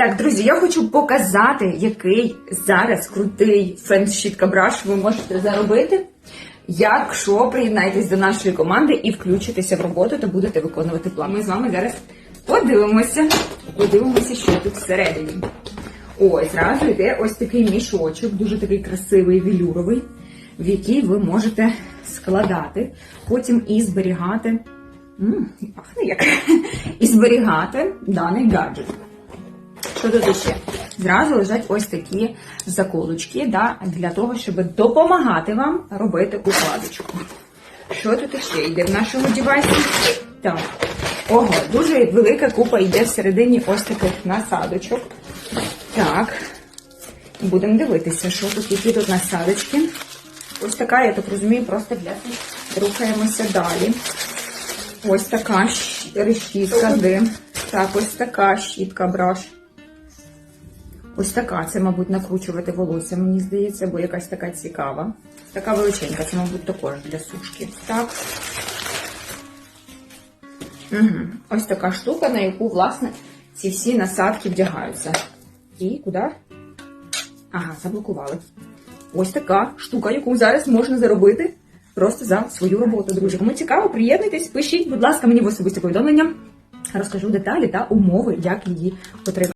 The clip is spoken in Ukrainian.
Так, друзі, я хочу показати, який зараз крутий фен-щітка браш ви можете заробити. Якщо приєднаєтесь до нашої команди і включитеся в роботу, то будете виконувати план. Ми з вами зараз подивимося, подивимося, що тут всередині. Ось, зразу йде ось такий мішочок, дуже такий красивий велюровий, в який ви можете складати, потім і зберігати. М, пахне як. І зберігати даний гаджет. Що тут ще? Зразу лежать ось такі заколочки да, для того, щоб допомагати вам робити укладочку. Що тут ще йде в нашому девайсі? Так. Ого, дуже велика купа йде всередині ось таких насадочок. Так. Будемо дивитися, що тут, які тут насадочки. Ось така, я так розумію, просто для рухаємося далі. Ось така щітка, дим. Так, ось така щітка браш. Ось така, це, мабуть, накручувати волосся, мені здається, бо якась така цікава. Така величенька, це, мабуть, також для сушки. Так. Угу. Ось така штука, на яку, власне, ці всі насадки вдягаються. І куди? Ага, заблокували. Ось така штука, яку зараз можна заробити просто за свою роботу, друзі. Кому цікаво, приєднуйтесь, пишіть, будь ласка, мені в особисті повідомлення. Розкажу деталі та умови, як її отримати.